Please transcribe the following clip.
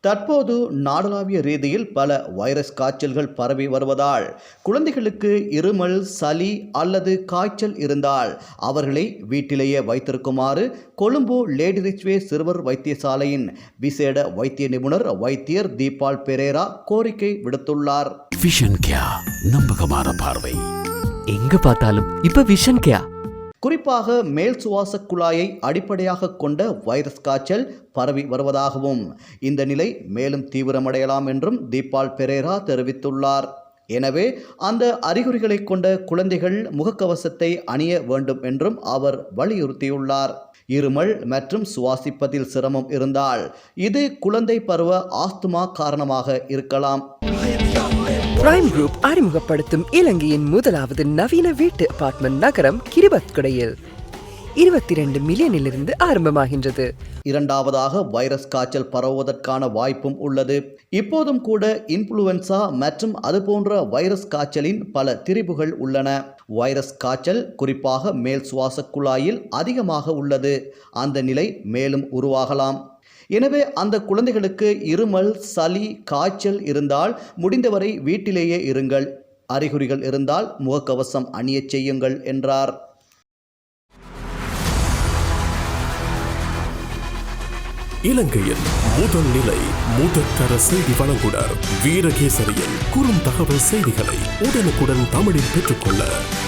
தற்போது நாடளாவிய ரீதியில் பல வைரஸ் காய்ச்சல்கள் பரவி வருவதால் குழந்தைகளுக்கு இருமல் சளி அல்லது காய்ச்சல் இருந்தால் அவர்களை வீட்டிலேயே வைத்திருக்குமாறு கொழும்பு லேடி ரிச்வே சிறுவர் வைத்தியசாலையின் விசேட வைத்திய நிபுணர் வைத்தியர் தீபால் பெரேரா கோரிக்கை விடுத்துள்ளார். விஷன் கியா நம்பகமான பார்வை. எங்க பார்த்தாலும் இப்ப விஷன் கேயா குறிப்பாக மேல் சுவாச குழாயை அடிப்படையாக கொண்ட வைரஸ் காய்ச்சல் பரவி வருவதாகவும் இந்த நிலை மேலும் தீவிரமடையலாம் என்றும் தீபால் பெரேரா தெரிவித்துள்ளார். எனவே அந்த அறிகுறிகளை கொண்ட குழந்தைகள் முகக்கவசத்தை அணிய வேண்டும் என்றும் அவர் வலியுறுத்தியுள்ளார். இருமல் மற்றும் சுவாசிப்பதில் சிரமம் இருந்தால் இது குழந்தை பருவ ஆஸ்துமா காரணமாக இருக்கலாம். பிரைம் குரூப் அறிமுகப்படுத்தும் இலங்கையின் முதலாவது நவீன வீட்டு அபார்ட்மெண்ட் நகரம் கிரிபத்குடையில். இருபத்தி ரெண்டு மில்லியனிலிருந்து ஆரம்பமாகின்றது. இரண்டாவதாக வைரஸ் காய்ச்சல் பரவுவதற்கான வாய்ப்பும் உள்ளது. இப்போதும் கூட இன்ஃப்ளூவன்சா மற்றும் அதுபோன்ற வைரஸ் காய்ச்சலின் பல திரிபுகள் உள்ளன. வைரஸ் காய்ச்சல் குறிப்பாக மேல் சுவாச குழாயில் அதிகமாக உள்ளது. அந்த நிலை மேலும் உருவாகலாம். எனவே அந்த குழந்தைகளுக்கு இருமல் சளி காய்ச்சல் இருந்தால் முடிந்தவரை வீட்டிலேயே இருங்கள். அறிகுறிகள் இருந்தால் முகக்கவசம் அணியச் செய்யுங்கள் என்றார். இலங்கையின் முதல் நிலை முதற்கர செய்தி வழங்குனர் வீரகேசரியின் குறும் தகவல் செய்திகளை உடனுக்குடன் தமிழில் பெற்றுக்கொள்ள